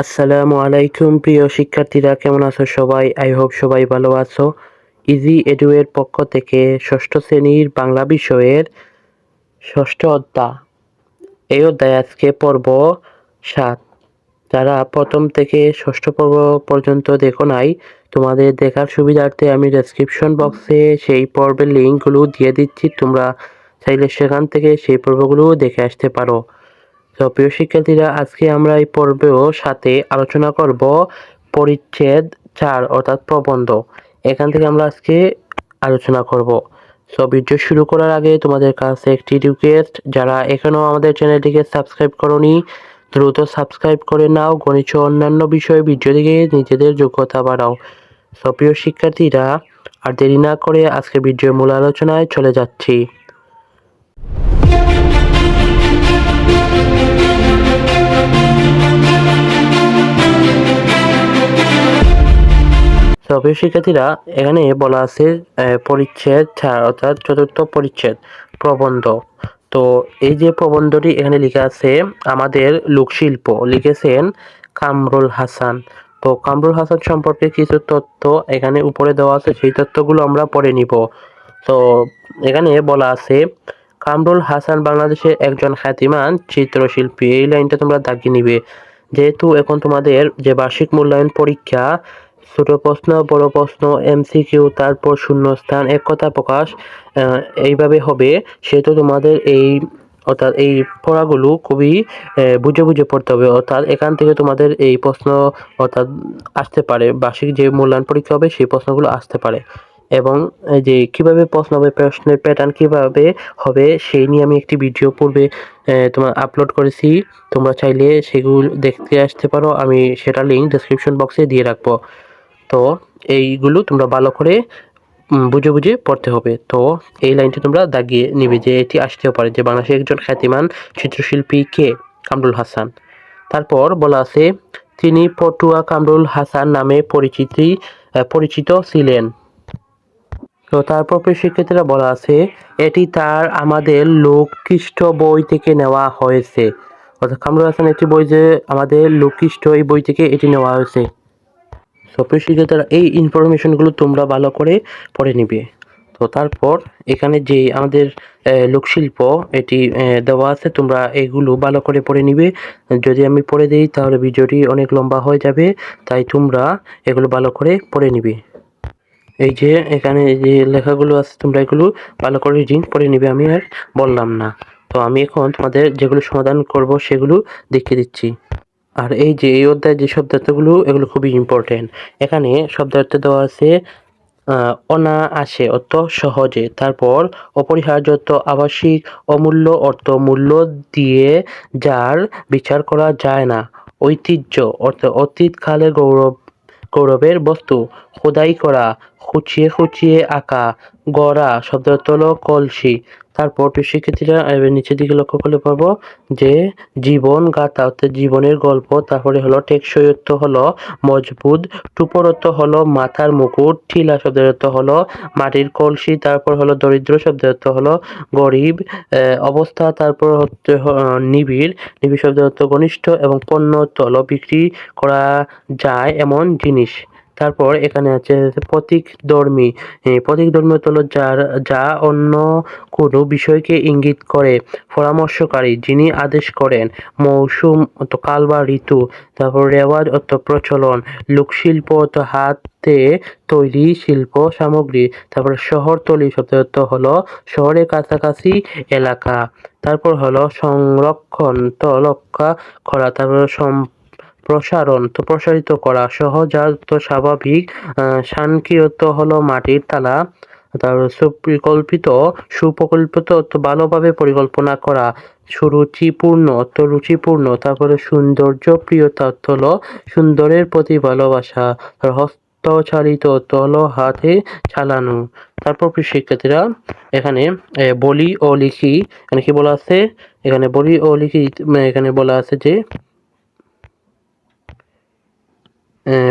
আসসালামু আলাইকুম, প্রিয় শিক্ষার্থীরা, কেমন আছো সবাই? আই হোপ সবাই ভালো আছো। ইজি এডুয়ের পক্ষ থেকে ষষ্ঠ শ্রেণির বাংলা বিষয়ের ষষ্ঠ অধ্যায়। এই অধ্যায় আজকে পর্ব সাত। যারা প্রথম থেকে ষষ্ঠ পর্ব পর্যন্ত দেখো নাই, তোমাদের দেখার সুবিধার্থে আমি ডেসক্রিপশন বক্সে সেই পর্বের লিঙ্কগুলো দিয়ে দিচ্ছি। তোমরা চাইলে সেখান থেকে সেই পর্বগুলো দেখে আসতে পারো। তো প্রিয় শিক্ষার্থীরা, আজকে আমরা এই পর্বেও সাথে আলোচনা করব পরিচ্ছেদ চার অর্থাৎ প্রবন্ধ। এখান থেকে আমরা আজকে আলোচনা করব। সো, ভিডিও শুরু করার আগে তোমাদের কাছে একটি রিকোয়েস্ট যারা এখনও আমাদের চ্যানেলটিকে সাবস্ক্রাইব করনি, দ্রুত সাবস্ক্রাইব করে নাও, গণিত অন্যান্য বিষয়ে ভিডিও দিকে নিজেদের যোগ্যতা বাড়াও। সো, প্রিয় শিক্ষার্থীরা, আর দেরি না করে আজকে ভিডিওর মূল আলোচনায় চলে যাচ্ছি। তো শিক্ষার্থীরা এখানে বলা আছে পরিচ্ছেদ অর্থাৎ চতুর্থ পরিচ্ছেদ, প্রবন্ধ। তো এই যে প্রবন্ধটি এখানে লেখা আছে, আমাদের লোকশিল্প, লিখেছেন কামরুল হাসান। তো কামরুল হাসান সম্পর্কে কিছু তথ্য এখানে উপরে দেওয়া আছে, সেই তথ্যগুলো আমরা পড়ে নিব। তো এখানে বলা আছে, কামরুল হাসান বাংলাদেশের একজন খ্যাতিমান চিত্রশিল্পী। এই লাইনটা তোমরা দাগিয়ে নিবে। যেহেতু এখন তোমাদের যে বার্ষিক মূল্যায়ন পরীক্ষা ছোট প্রশ্ন, বড় প্রশ্ন এমসিকিউ তারপর শূন্যস্থান, এক কথা প্রকাশ এইভাবে হবে। সেহেতু তোমাদের এই, অর্থাৎ এই পড়াগুলো খুবই বুঝে বুঝে পড়তে হবে। অর্থাৎ এখান থেকে তোমাদের এই প্রশ্ন, অর্থাৎ আসতে পারে। বার্ষিক যে মূল্যায়ন পরীক্ষা হবে, সেই প্রশ্নগুলো আসতে পারে। এবং যে কীভাবে প্রশ্ন হবে, প্রশ্নের প্যাটার্ন কীভাবে হবে, সেই নিয়ে আমি একটি ভিডিও পূর্বে তোমার আপলোড করেছি। তোমরা চাইলে সেগুলো দেখতে আসতে পারো। আমি সেটা লিঙ্ক ডেসক্রিপশন বক্সে দিয়ে রাখব। তো এইগুলো তোমরা ভালো করে বুঝে বুঝে পড়তে হবে। তো এই লাইনটি তোমরা দাগিয়ে নিবে যে এটি আসতেও পারে যে বাংলাদেশের একজন খ্যাতিমান চিত্রশিল্পী কে? কামরুল হাসান। তারপর বলা আছে, তিনি পটুয়া কামরুল হাসান নামে পরিচিতি পরিচিত ছিলেন। তো তারপর শিক্ষার্থীরা বলা আছে, এটি তার, আমাদের লোককৃষ্ট বই থেকে নেওয়া হয়েছে। অর্থাৎ কামরুল হাসান একটি বই যে, আমাদের লোককৃষ্ট এই বই থেকে এটি নেওয়া হয়েছে। সো প্রিয় এই ইনফরমেশনগুলো তোমরা ভালো করে পড়ে নিবে। তো তারপর এখানে যে আমাদের লোকশিল্প, এটি দেওয়া আছে, তোমরা এগুলো ভালো করে পড়ে নিবে। যদি আমি পড়ে দিই, তাহলে ভিডিওটি অনেক লম্বা হয়ে যাবে, তাই তোমরা এগুলো ভালো করে পড়ে নিবে। এই যে এখানে যে লেখাগুলো আছে, তোমরা এগুলো ভালো করে রিডিং পড়ে নিবে, আমি আর বললাম না। তো আমি এখন তোমাদের যেগুলো সমাধান করব, সেগুলো দেখিয়ে দিচ্ছি। আর এই যে এই অধ্যায়ে যে শব্দার্থগুলো এগুলো খুবই ইম্পর্টেন্ট এখানে শব্দার্থ দেওয়া আছে আহ, অনায়াসে অর্থ সহজে। তারপর অপরিহার্য অর্থ আবাসিক অমূল্য অর্থ মূল্য দিয়ে যার বিচার করা যায় না। ঐতিহ্য অর্থ অতীতকালে গৌরব গৌরবের বস্তু। খোদাই করা খুচিয়ে খুচিয়ে আঁকা গড়া শব্দ অর্থ হলো কলসি। তারপর শিক্ষার্থীরা নিচের দিকে লক্ষ্য করলে পারব যে জীবন গাথা, অর্থাৎ জীবনের গল্প, তারপরে হলো টেকসই অর্থ হলো মজবুত টুপর অর্থ হলো মাথার মুকুট, ঠিলা শব্দের অর্থ হলো মাটির কলসি, তারপর হলো দরিদ্র শব্দের অর্থ হলো গরিব অবস্থা, তারপর হচ্ছে নিবিড় নিবিড় শব্দের অর্থ ঘনিষ্ঠ এবং পণ্য হলো বিক্রি করা যায় এমন জিনিস। তারপর এখানে আছে প্রতীক ধর্মী। প্রতীক ধর্মী হলো যার, যা অন্য কোনো বিষয়কে ইঙ্গিত করে, পরামর্শকারী যিনি আদেশ করেন, মৌসুম অর্থ কাল বা ঋতু, তারপর রেওয়াজ অর্থ প্রচলন, লোকশিল্প অর্থ হাতে তৈরি শিল্প সামগ্রী, তারপর শহরতলি শব্দ অর্থ হলো শহরের কাছাকাছি এলাকা, তারপর হলো সংরক্ষণ তো রক্ষা করা, তারপর প্রসারণ তো প্রসারিত করা সহজাত স্বাভাবিক। আহ, হলো মাটির তালা তারপর সুপরিকল্পিত সুপ্রকল্পিত ভালোভাবে পরিকল্পনা করা সুরুচিপূর্ণ অর্থ রুচিপূর্ণ তারপরে সৌন্দর্য প্রিয়তা হলো সুন্দরের প্রতি ভালোবাসা হস্তচালিত অর্থ হলো হাতে চালানো। তারপর শিক্ষার্থীরা এখানে বলি ও লিখি এখানে কি বলা আছে? এখানে বলি ও লিখি এখানে বলা আছে যে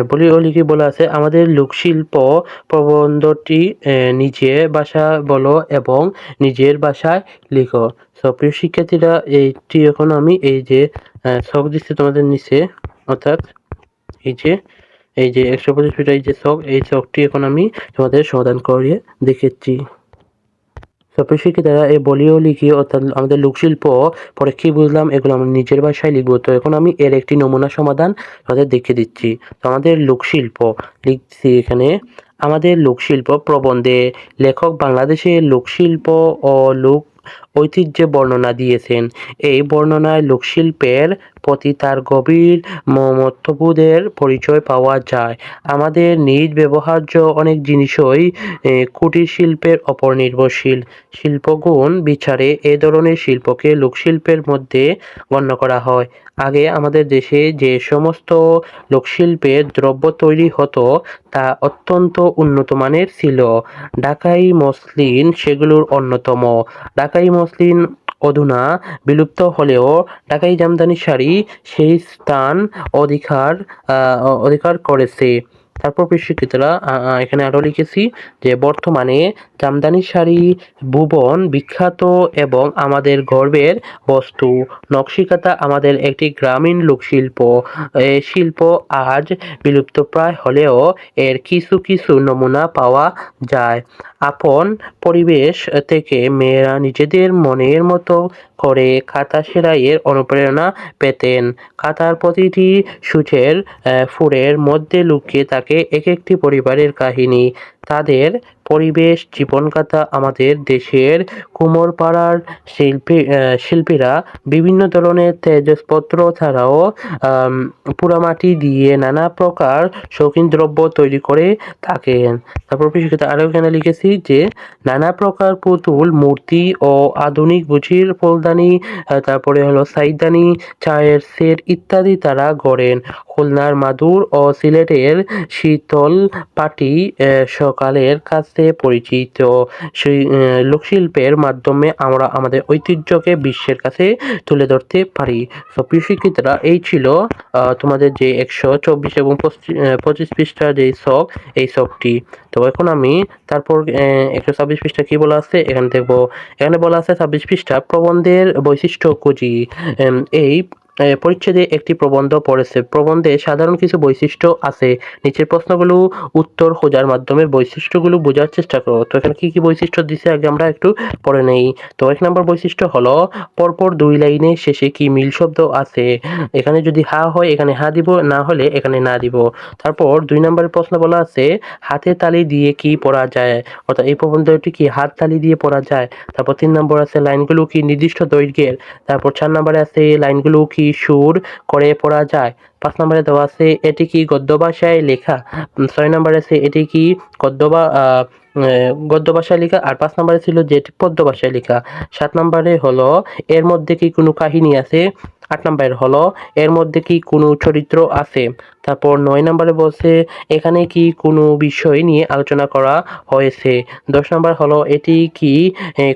বলি লিখি বলা আছে? আমাদের লোকশিল্প প্রবন্ধটি নিজে ভাষা বলো এবং নিজের ভাষায় লিখো। সো প্রিয় শিক্ষার্থীরা, এইটি এখন আমি এই যে সব দিচ্ছে তোমাদের নিচে, অর্থাৎ এই যে এই যে একশো পঁচিশ ফিট এই যে শখ, এই শখটি এখন আমি তোমাদের সমাধান করিয়ে দেখেছি। সবশেষে দ্বারা এই বলিও লিখি, অর্থাৎ আমাদের লোকশিল্প পরে কী বুঝলাম, এগুলো আমরা নিজের ভাষায় লিখব। তো এখন আমি এর একটি নমুনা সমাধান তাদের দেখে দিচ্ছি। তো আমাদের লোকশিল্প লিখছি এখানে। আমাদের লোকশিল্প প্রবন্ধে লেখক বাংলাদেশের লোকশিল্প ও লোক ঐতিহ্যে বর্ণনা দিয়েছেন। এই বর্ণনায় লোকশিল্পের প্রতি তার গভীর মমত্ববোধের পরিচয় পাওয়া যায়। আমাদের নিজ ব্যবহার্য অনেক জিনিসই কুটির শিল্পের ওপর নির্ভরশীল। শিল্পগুণ বিচারে এ ধরনের শিল্পকে লোকশিল্পের মধ্যে গণ্য করা হয়। আগে আমাদের দেশে যে সমস্ত লোকশিল্পের দ্রব্য তৈরি হতো, তা অত্যন্ত উন্নত মানের ছিল। ঢাকাই মসলিন সেগুলোর অন্যতম। ঢাকাই মসলিন অধুনা বিলুপ্ত হলেও ঢাকাই জামদানি শাড়ি সেই স্থান অধিকার অধিকার করেছে। তারপর শিক্ষিতরা এখানে আরও লিখেছি যে বর্তমানে জামদানি শাড়ি, ভুবন বিখ্যাত এবং আমাদের গর্বের বস্তু। নকশিকাতা আমাদের একটি গ্রামীণ লোকশিল্প। শিল্প আজ বিলুপ্তপ্রায় হলেও এর কিছু কিছু নমুনা পাওয়া যায়। আপন পরিবেশ থেকে মেয়েরা নিজেদের মনের মতো করে খাতা সেলাইয়ের অনুপ্রেরণা পেতেন। খাতার প্রতিটি সূচের ফুলের মধ্যে লুকিয়ে থাকে এক একটি পরিবারের কাহিনী। তাদের পরিবেশ জীবনকাতা আমাদের দেশের কুমোরপাড়ার শিল্পী শিল্পীরা বিভিন্ন ধরনের তেজসপত্র ছাড়াও পোড়ামাটি দিয়ে নানা প্রকার শৌখিন দ্রব্য তৈরি করে থাকেন। তারপর শিক্ষিত, আরও এখানে লিখেছি যে, নানা প্রকার পুতুল, মূর্তি ও আধুনিক বুঝির ফুলদানি তারপরে হলো সাইদানি, চায়ের সেট ইত্যাদি তারা গড়েন। খুলনার মাদুর ও সিলেটের শীতল পাটি সকালের কাছে পরিচিত। সেই লোকশিল্পের মাধ্যমে আমরা আমাদের ঐতিহ্যকে বিশ্বের কাছে তুলে ধরতে পারি। তো শিক্ষিতরা, এই ছিল তোমাদের যে একশো চব্বিশ এবং পঁচিশ পৃষ্ঠার যে শখ এই শখটি তো এখন আমি তারপর একশো ছাব্বিশ পৃষ্ঠা কি বলা আছে? এখানে দেখব। এখানে বলা আছে ছাব্বিশ পৃষ্ঠা প্রবন্ধের বৈশিষ্ট্য খুঁজি। এই পরিচ্ছেদে একটি প্রবন্ধ পড়েছে। প্রবন্ধে সাধারণ কিছু বৈশিষ্ট্য আছে। নিচের প্রশ্নগুলো উত্তর খোঁজার মাধ্যমে বৈশিষ্ট্যগুলো বোঝার চেষ্টা করো। তো এখানে কি কি বৈশিষ্ট্য দিছে আগে আমরা একটু পড়ে নেই। তো এক নম্বর বৈশিষ্ট্য হলো, পরপর দুই লাইনে শেষে কি মিল শব্দ আছে? এখানে যদি হা হয়, এখানে হা দিব, না হলে এখানে না দিব। তারপর দুই নম্বরের প্রশ্ন বলা আছে, হাতে তালি দিয়ে কি পড়া যায়? অর্থাৎ এই প্রবন্ধটি কি হাত তালি দিয়ে পড়া যায়? তারপর তিন নম্বর আছে, লাইনগুলো কি নির্দিষ্ট দৈর্ঘ্যের? তারপর চার নম্বরে আছে, লাইনগুলো কি সুর করে পড়া যায়। পাঁচ নম্বরে দেওয়া আছে, এটি কি গদ্য ভাষায় লেখা? ছয় নম্বরে আছে, এটি কি গদ্য বা গদ্য ভাষায় লেখা? আর পাঁচ নম্বরে ছিল যেটি পদ্য ভাষায় লেখা? সাত নম্বরে হলো, এর মধ্যে কি কোনো কাহিনী আছে? আট নম্বরের হলো, এর মধ্যে কি কোনো চরিত্র আছে? তারপর নয় নম্বরে বলছে, এখানে কি কোনো বিষয় নিয়ে আলোচনা করা হয়েছে? দশ নম্বর হলো, এটি কি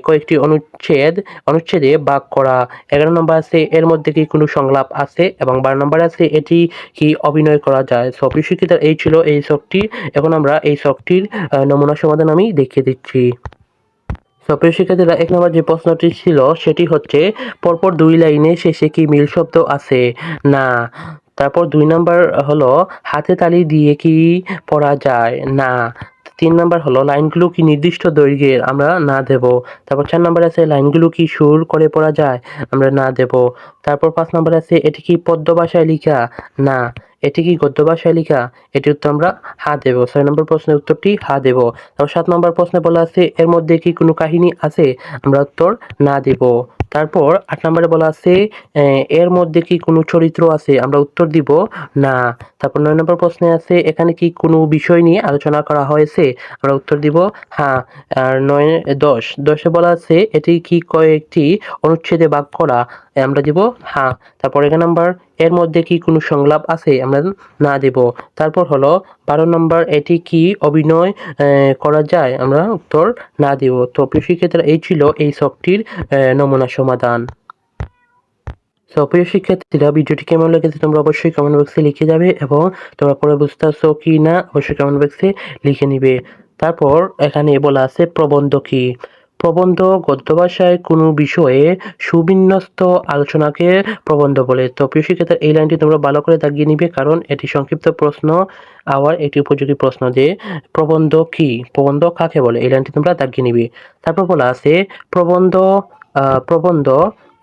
কয়েকটি অনুচ্ছেদ, অনুচ্ছেদে ভাগ করা? এগারো নম্বর আছে, এর মধ্যে কি কোনো সংলাপ আছে? এবং বারো নম্বর আছে, এটি কি অভিনয় করা যায়? সব শিক্ষিত এই ছিল এই শখটি। এখন আমরা এই শখটির নমুনা সমাধান আমি দেখিয়ে দিচ্ছি। সপ্রিয় শিক্ষার্থীরা, এক নম্বর যে প্রশ্নটি ছিল, সেটি হচ্ছে, পরপর দুই লাইনে শেষে কি মিল শব্দ আছে? না। তারপর দুই নম্বর হলো, হাতে তালি দিয়ে কি পড়া যায়? না। তিন নম্বর হলো, লাইনগুলো কি নির্দিষ্ট দৈর্ঘ্যের? আমরা না দেব। তারপর চার নম্বর আছে, লাইনগুলো কি সুর করে পড়া যায়? আমরা না দেব। তারপর পাঁচ নম্বর আছে, এটি কি পদ্য ভাষায় লেখা? না। এটি কি গদ্য ভাষায় লেখা এটি উত্তর আমরা হা দেব। ছয় নম্বর প্রশ্নের উত্তরটি হা দেব। তারপর সাত নম্বর প্রশ্নে বলা আছে, এর মধ্যে কি কোনো কাহিনী আছে? আমরা উত্তর না দেব। তারপর আট নম্বরে বলা আছে এর মধ্যে কি কোনো চরিত্র আছে? আমরা উত্তর দিব না। তারপর নয় নম্বর প্রশ্নে আছে, এখানে কি কোনো বিষয় নিয়ে আলোচনা করা হয়েছে? আমরা উত্তর দিব হ্যাঁ আর নয়, দশ, দশে বলা আছে, এটি কি কয়েকটি অনুচ্ছেদে ভাগ করা? আমরা দিব হ্যাঁ তারপর এগারো নম্বর, এর মধ্যে কি কোনো সংলাপ আছে? আমরা না দেব। তারপর হলো বারো নম্বর, এটি কি অভিনয় করা যায়? আমরা উত্তর না দিব। তো শিক্ষার্থীরা, এই ছিল এই শখটির নমুনা সমাধান। তো প্রিয় শিক্ষার্থীরা, ভিডিওটি কেমন লেগেছে তোমরা অবশ্যই কমেন্ট বক্সে লিখে যাবে এবং তোমরা পরে বুঝতে পারছ কি না, অবশ্যই কমেন্ট বক্সে লিখে নিবে। তারপর এখানে বলা আছে প্রবন্ধ কি। প্রবন্ধ গদ্য ভাষায় কোনো বিষয়ে সুবিন্যস্ত আলোচনাকে প্রবন্ধ বলে। তো প্রিয় শিক্ষার্থী এই লাইনটি তোমরা ভালো করে দাগিয়ে নিবে, কারণ এটি সংক্ষিপ্ত প্রশ্ন, আবার একটি উপযোগী প্রশ্ন যে প্রবন্ধ কি, প্রবন্ধ কাকে বলে, এই লাইনটি তোমরা দাগিয়ে নিবে। তারপর বলা আছে, প্রবন্ধ প্রবন্ধ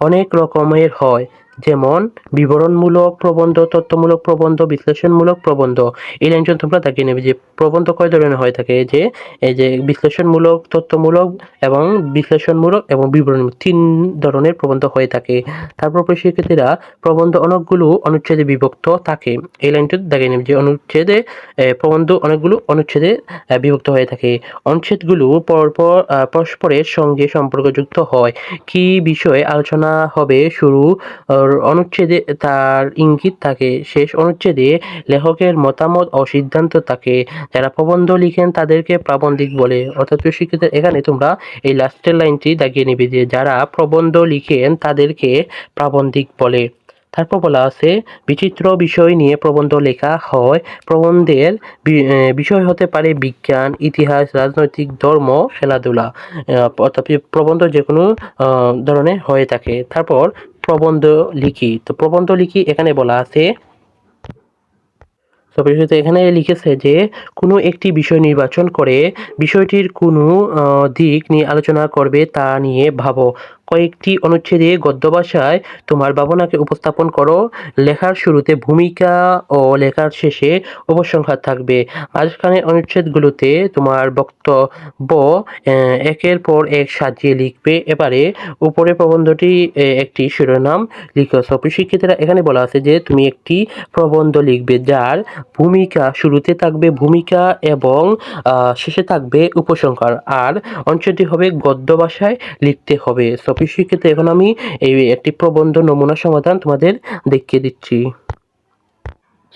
অনেক রকমের হয়। যেমন বিবরণমূলক প্রবন্ধ, তথ্যমূলক প্রবন্ধ, বিশ্লেষণমূলক প্রবন্ধ। এই লাইনটা তোমরা দাগিয়ে নেবে যে প্রবন্ধ কয় ধরনের হয়ে থাকে? যে, এই যে বিশ্লেষণমূলক, তথ্যমূলক এবং বিশ্লেষণমূলক এবং বিবরণ তিন ধরনের প্রবন্ধ হয়ে থাকে। তারপর শিক্ষার্থীরা প্রবন্ধ অনেকগুলো অনুচ্ছেদে বিভক্ত থাকে। এই লাইনটা দাগিয়ে নেবে যে অনুচ্ছেদে প্রবন্ধ অনেকগুলো অনুচ্ছেদে বিভক্ত হয়ে থাকে। অনুচ্ছেদগুলো পরপর পরস্পরের সঙ্গে সম্পর্কযুক্ত হয়। কি বিষয়ে আলোচনা হবে শুরু অনুচ্ছেদে তার ইঙ্গিত থাকে, শেষ অনুচ্ছেদে লেখকের মতামত ও সিদ্ধান্ত থাকে। যারা প্রবন্ধ লিখেন তাদেরকে প্রাবন্ধিক বলে। অর্থাৎ শিক্ষিত, এখানে তোমরা এই লাস্টের লাইনটি দাগিয়ে নিবে যে, যারা প্রবন্ধ লিখেন তাদেরকে প্রাবন্ধিক বলে। তারপর বলা আছে, বিচিত্র বিষয় নিয়ে প্রবন্ধ লেখা হয়। প্রবন্ধের বিষয় হতে পারে বিজ্ঞান, ইতিহাস, রাজনৈতিক ধর্ম, খেলাধুলা অর্থাৎ প্রবন্ধ যে কোনো ধরনের হয়ে থাকে। তারপর প্রবন্ধ লিখি। তো প্রবন্ধ লিখি, এখানে বলা আছে এখানে লিখেছে যে, কোনো একটি বিষয় নির্বাচন করে বিষয়টির কোনো দিক নিয়ে আলোচনা করবে তা নিয়ে ভাবো। কয়েকটি অনুচ্ছেদে গদ্য ভাষায় তোমার ভাবনাকে উপস্থাপন করো। লেখার শুরুতে ভূমিকা ও লেখার শেষে উপসংহার থাকবে। মাঝখানে অনুচ্ছেদগুলোতে তোমার বক্তব্য একের পর এক সাজিয়ে লিখবে। এবারে উপরে প্রবন্ধটি একটি শিরোনাম লিখো। শিক্ষিতরা এখানে বলা আছে যে, তুমি একটি প্রবন্ধ লিখবে যার ভূমিকা শুরুতে থাকবে ভূমিকা এবং শেষে থাকবে উপসংহার। আর অঞ্চলটি হবে গদ্য ভাষায় লিখতে হবে। শিক্ষিত এখন আমি এই একটি প্রবন্ধ নমুনা সমাধান তোমাদের দেখিয়ে দিচ্ছি।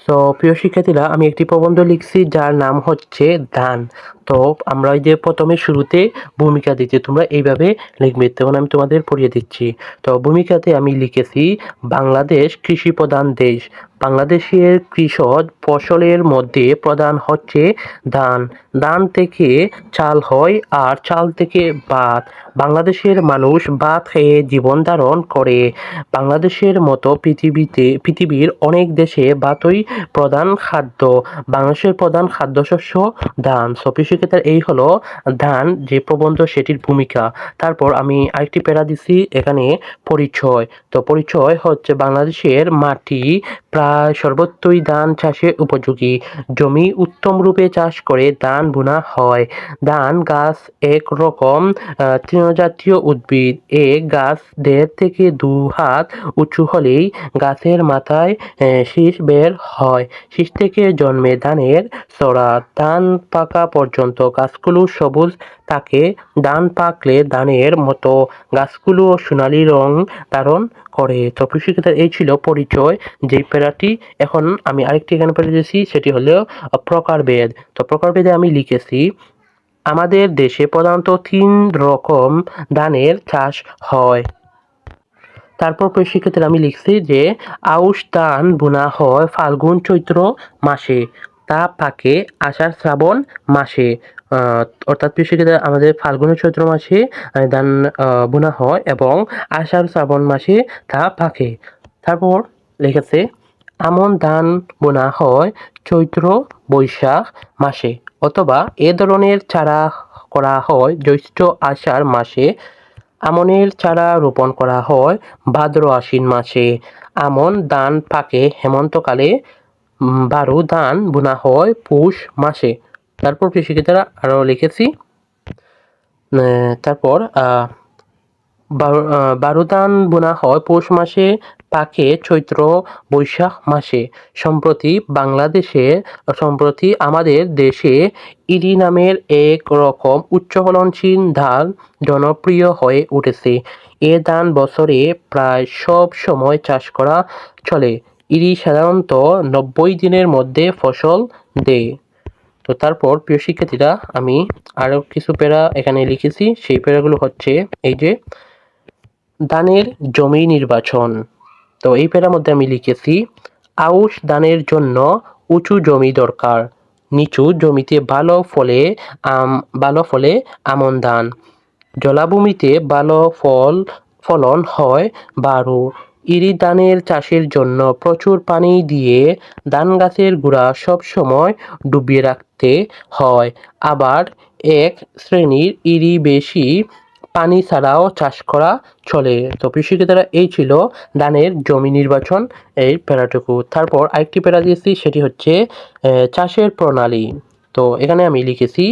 তো প্রিয় শিক্ষার্থীরা, আমি একটি প্রবন্ধ লিখছি, যার নাম হচ্ছে দান তো আমরা ওই যে প্রথমে শুরুতে ভূমিকা দিতে তোমরা এইভাবে লিখবে। তখন আমি তোমাদের পড়িয়ে দিচ্ছি। তো ভূমিকাতে আমি লিখেছি, বাংলাদেশ কৃষি প্রধান দেশ। বাংলাদেশের কৃষক ফসলের মধ্যে প্রধান হচ্ছে ধান। ধান থেকে চাল হয় আর চাল থেকে ভাত। বাংলাদেশের মানুষ ভাত খেয়ে জীবন ধারণ করে। বাংলাদেশের মতো পৃথিবীতে, পৃথিবীর অনেক দেশে ভাতই প্রধান খাদ্য। বাংলাদেশের প্রধান খাদ্যশস্য ধান। সফি শিক্ষিতার এই হলো ধান যে প্রবন্ধ সেটির ভূমিকা। তারপর আমি আরেকটি প্যারা দিছি, এখানে পরিচয়। তো পরিচয় হচ্ছে বাংলাদেশের মাটি প্রায় সর্বত্রই ধান চাষে উপযোগী। জমি উত্তম রূপে চাষ করে ধান বোনা হয়। ধান গাছ এক রকম তৃণজাতীয় উদ্ভিদ। এ গাছ দেড় থেকে দু হাত উঁচু হলেই গাছের মাথায় শীষ বের হয়। শীষ থেকে জন্মে ধানের চড়া ধান পাকা পর্যন্ত গাছগুলো সবুজ থাকে ধান পাকলে ধানের মতো গাছগুলো সোনালি রং ধারণ করে। তো কৃষিক্ষেত্রে এই ছিল পরিচয় যেই প্যারাটি। এখন আমি আরেকটি এখানে পেরে দিয়েছি সেটি হলো প্রকারভেদ। তো প্রকারভেদে আমি লিখেছি, আমাদের দেশে প্রধানত তিন রকম ধানের চাষ হয়। তারপর শিক্ষার্থীরা আমি লিখছি যে, আউশ ধান বোনা হয় ফাল্গুন চৈত্র মাসে, তা পাকে আষাঢ় শ্রাবণ মাসে। অর্থাৎ শিক্ষার্থীরা আমাদের ফাল্গুন চৈত্র মাসে ধান বোনা হয় এবং আষাঢ় শ্রাবণ মাসে তা পাকে। তারপর লিখেছে, আমন ধান বোনা হয় চৈত্র বৈশাখ মাসে অথবা এ ধরনের চারা করা হয় জ্যৈষ্ঠ আষাঢ় মাসে। আমনের চারা রোপণ করা হয় ভাদ্র আশ্বিন মাসে। আমন ধান পাকে হেমন্তকালে বারো ধান বোনা হয় পৌষ মাসে। তারপর কৃষিকেতারা আরও লিখেছি। তারপর আহ, বারো আহ, বারো ধান বোনা হয় পৌষ মাসে পাকে চৈত্র বৈশাখ মাসে। সম্প্রতি বাংলাদেশে সম্প্রতি আমাদের দেশে ইরি নামের এক রকম উচ্চ ফলনশীল ধান জনপ্রিয় হয়ে উঠেছে। এ ধান বছরে প্রায় সব সময় চাষ করা চলে। ইরি সাধারণত নব্বই দিনের মধ্যে ফসল দেয়। তো তারপর প্রিয় শিক্ষার্থীরা, আমি আরও কিছু প্যারা এখানে লিখেছি। সেই প্যারাগুলো হচ্ছে এই যে, দানের জমি নির্বাচন। তো এই প্যারার মধ্যে আমি লিখেছি, আউশ দানের জন্য উঁচু জমি দরকার, নিচু জমিতে ভালো ফলে আম, ভালো ফলে আমন ধান। জলাভূমিতে ভালো ফল, ফলন হয় বারো। ইরি ধানের চাষের জন্য প্রচুর পানি দিয়ে ধান গাছের গোড়া সবসময় ডুবিয়ে রাখতে হয়। আবার এক শ্রেণির ইরি বেশি পানি ছাড়াও চাষ করা চলে। তো কৃষিকেতারা এই ছিল ধানের জমি নির্বাচন এই প্যারাটুকু। তারপর আরেকটি প্যারা দিয়েছি, সেটি হচ্ছে চাষের প্রণালী। তো এখানে আমি লিখেছি,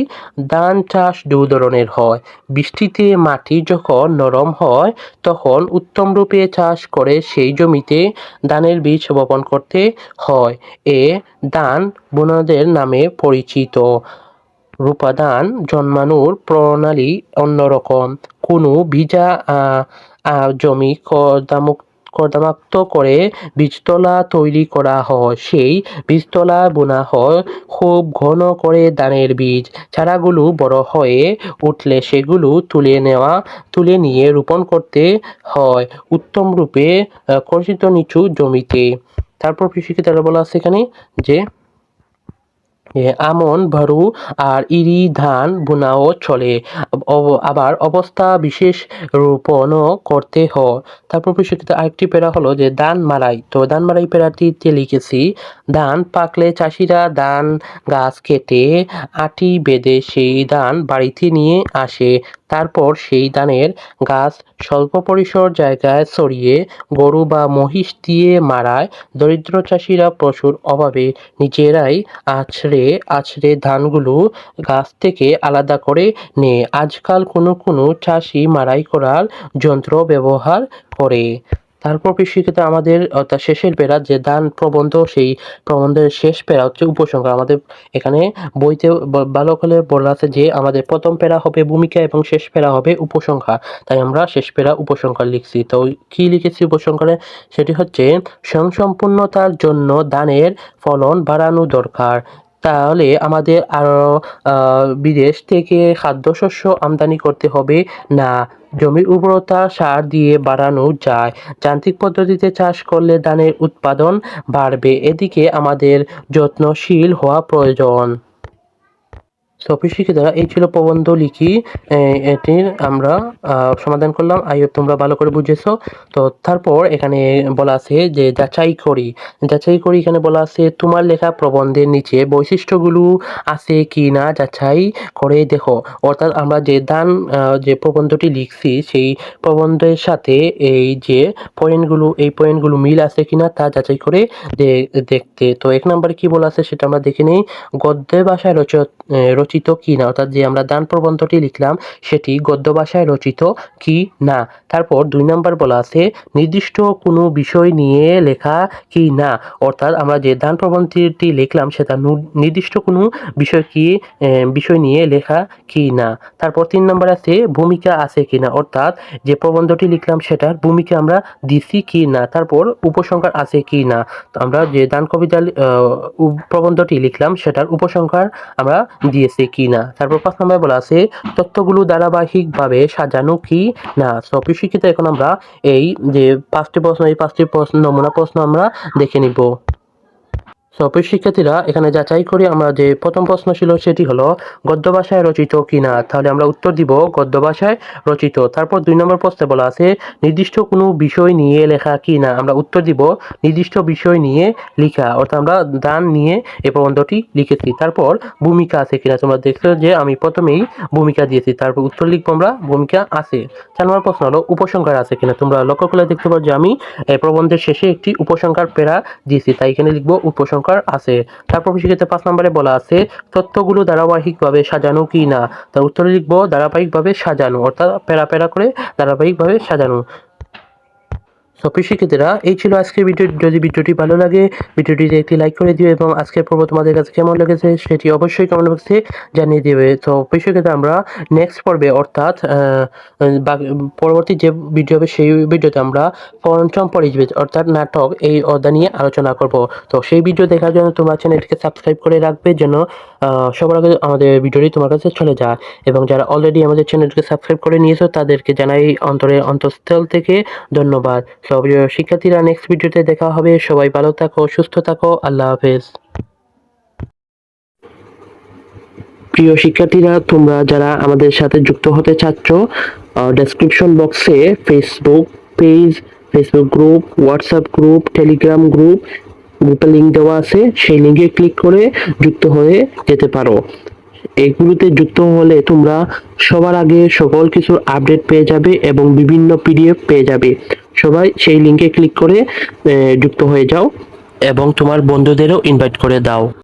ধান চাষ দু ধরনের হয়। বৃষ্টিতে মাটি যখন নরম হয়, তখন উত্তম রূপে চাষ করে সেই জমিতে ধানের বীজ বপন করতে হয়। এ ধান বোনাদের নামে পরিচিত। রূপাদান জন্মানোর প্রণালী অন্যরকম। কোনো ভিজা জমি কর্দামুক্ত কর্দমাক্ত করে বীজতলা তৈরি করা হয়। সেই বীজতলা বোনা হয়, খুব ঘন করে ধানের বীজ। চারাগুলো বড় হয়ে উঠলে সেগুলো তুলে নেওয়া, তুলে নিয়ে রোপণ করতে হয়, উত্তম রূপে কর্ষিত নিচু জমিতে। তারপর কৃষিকে তারা বলা আছে এখানে যে আমন, ভারু আর ইরি, ধান বোনাও চলে। আবার অবস্থা বিশেষ রোপণও করতে হয় তারপর প্রশিক্ষিত আরেকটি পেরা হলো যে ধান মারাই। তো ধান মারাই পেরাটিতে লিখেছি ধান পাকলে চাষিরা ধান গাছ কেটে আটি বেঁধে সেই ধান বাড়িতে নিয়ে আসে। তারপর সেই ধানের গাছ স্বল্প পরিসর জায়গায় ছড়িয়ে গরু বা মহিষ দিয়ে মারায়। দরিদ্র চাষিরা পশুর অভাবে নিজেরাই আছড়ে আছড়ে ধানগুলো গাছ থেকে আলাদা করে নেয়। আজকাল কোনো কোনো চাষি মারাই করার যন্ত্র ব্যবহার করে। তারপর কৃষিক্ষেত্রে আমাদের অর্থাৎ শেষের পেরা যে দান প্রবন্ধ, সেই প্রবন্ধের শেষ পেরা হচ্ছে উপসংহার। আমাদের এখানে বইতে ভালো করে বলা আছে যে আমাদের প্রথম পেরা হবে ভূমিকা এবং শেষ পেরা হবে উপসংহার। তাই আমরা শেষ পেরা উপসংহার লিখছি। তো কি লিখেছি উপসংহারে? সেটি হচ্ছে, স্বয়ংসম্পূর্ণতার জন্য ধানের ফলন বাড়ানো দরকার। তাহলে আমাদের আরও বিদেশ থেকে খাদ্যশস্য আমদানি করতে হবে। না, জমির উর্বরতা সার দিয়ে বাড়ানো যায়। যান্ত্রিক পদ্ধতিতে চাষ করলে ধানের উৎপাদন বাড়বে। এদিকে আমাদের যত্নশীল হওয়া প্রয়োজন। সফি দ্বারা এই ছিল প্রবন্ধ লিখি এটির আমরা সমাধান করলাম। আই তোমরা ভালো করে বুঝেছ। তো তারপর এখানে বলা আছে যে যাচাই করি। যাচাই করি এখানে বলা আছে তোমার লেখা প্রবন্ধের নিচে বৈশিষ্ট্যগুলো আছে কি না যাচাই করে দেখো। অর্থাৎ আমরা যে দান যে প্রবন্ধটি লিখছি সেই প্রবন্ধের সাথে এই যে পয়েন্টগুলো এই পয়েন্টগুলো মিল আছে কিনা তা যাচাই করে দেখতে। তো এক নম্বরে কি বলা আছে সেটা আমরা দেখে নিই। গদ্যে ভাষায় রচ এ, রচিত কি না অর্থাৎ যে আমরা দান প্রবন্ধটি লিখলাম, সেটি গদ্য ভাষায় রচিত কি না তারপর দুই নম্বর বলা আছে, নির্দিষ্ট কোনো বিষয় নিয়ে লেখা কি না অর্থাৎ আমরা যে দান প্রবন্ধটি লিখলাম, সেটা নির্দিষ্ট কোনো বিষয় কি বিষয় নিয়ে লেখা কি না তারপর তিন নম্বর আছে, ভূমিকা আছে কি না অর্থাৎ যে প্রবন্ধটি লিখলাম, সেটার ভূমিকা আমরা দিছি কি না তারপর উপসংহার আছে কি না আমরা যে দান কবিতা প্রবন্ধটি লিখলাম, সেটার উপসংহার আমরা দিয়েছি। কি না? তারপর পাঁচ নম্বরে বলা আছে, তথ্যগুলো ধারাবাহিকভাবে সাজানো কি না? সব শিক্ষিত এখন আমরা এই যে পাঁচটি প্রশ্ন, এই পাঁচটি প্রশ্ন, নমুনা প্রশ্ন আমরা দেখে নিব। সপের শিক্ষার্থীরা, এখানে যাচাই করে আমরা যে প্রথম প্রশ্ন ছিল সেটি হলো, গদ্য ভাষায় রচিত কিনা? তাহলে আমরা উত্তর দিব, গদ্য ভাষায় রচিত। তারপর দুই নম্বর প্রশ্নে বলা আছে, নির্দিষ্ট কোনো বিষয় নিয়ে লেখা কি না আমরা উত্তর দিব, নির্দিষ্ট বিষয় নিয়ে লেখা। অর্থাৎ আমরা দান নিয়ে এই প্রবন্ধটি লিখেছি। তারপর ভূমিকা আছে কিনা? তোমরা দেখছ যে আমি প্রথমেই ভূমিকা দিয়েছি। তারপর উত্তর লিখব আমরা, ভূমিকা আছে। চার নম্বর প্রশ্ন হলো, উপসংহার আছে কিনা? তোমরা লক্ষ্য করে দেখতে পারো যে আমি প্রবন্ধের শেষে একটি উপসংহার পেরা দিয়েছি। তাই এখানে লিখব, উপসংহার আছে। তারপর সেক্ষেত্রে পাঁচ নম্বরে বলা আছে, তথ্যগুলো ধারাবাহিকভাবে সাজানো কি না? তার উত্তরে লিখব, ধারাবাহিকভাবে সাজানো, অর্থাৎ প্যারা প্যারা করে ধারাবাহিকভাবে সাজানো। সফি শিক্ষিতেরা এই ছিল আজকের ভিডিও। যদি ভিডিওটি ভালো লাগে, ভিডিওটিতে একটি লাইক করে দিও এবং আজকের পর্ব তোমাদের কাছে কেমন লেগেছে সেটি অবশ্যই কমেন্ট বক্সে জানিয়ে দেবে। তো শিক্ষিত আমরা নেক্সট পর্বে, অর্থাৎ পরবর্তী যে ভিডিও হবে, সেই ভিডিওতে আমরা পঞ্চম পরিবেশ, অর্থাৎ নাটক, এই অধ্যায় নিয়ে আলোচনা করব। তো, সেই ভিডিও দেখার জন্য তোমরা চ্যানেলটিকে সাবস্ক্রাইব করে রাখবে যেন সবার আগে আমাদের ভিডিওটি তোমার কাছে চলে যায়। এবং যারা অলরেডি আমাদের চ্যানেলটিকে সাবস্ক্রাইব করে নিয়েছো, তাদেরকে জানাই অন্তরের অন্তঃস্থল থেকে ধন্যবাদ। সব শিক্ষার্থীরা নেক্সট ভিডিওতে দেখা হবে। সবাই ভালো থাকো, সুস্থ থাকো, আল্লাহ হাফেজ। প্রিয় শিক্ষার্থীরা, তোমরা যারা আমাদের সাথে যুক্ত হতে চাচ্ছ ডেসক্রিপশন বক্সে Facebook page Facebook group WhatsApp group Telegram group গ্রুপে লিঙ্ক দেওয়া আছে। সেই লিঙ্কে ক্লিক করে যুক্ত হয়ে যেতে পারো। এগুলোতে যুক্ত হলে তোমরা সবার আগে সকল কিছুর আপডেট পেয়ে যাবে এবং বিভিন্ন পিডিএফ পেয়ে যাবে। সবাই সেই লিঙ্কে ক্লিক করে যুক্ত হয়ে যাও এবং তোমার বন্ধুদেরও ইনভাইট করে দাও।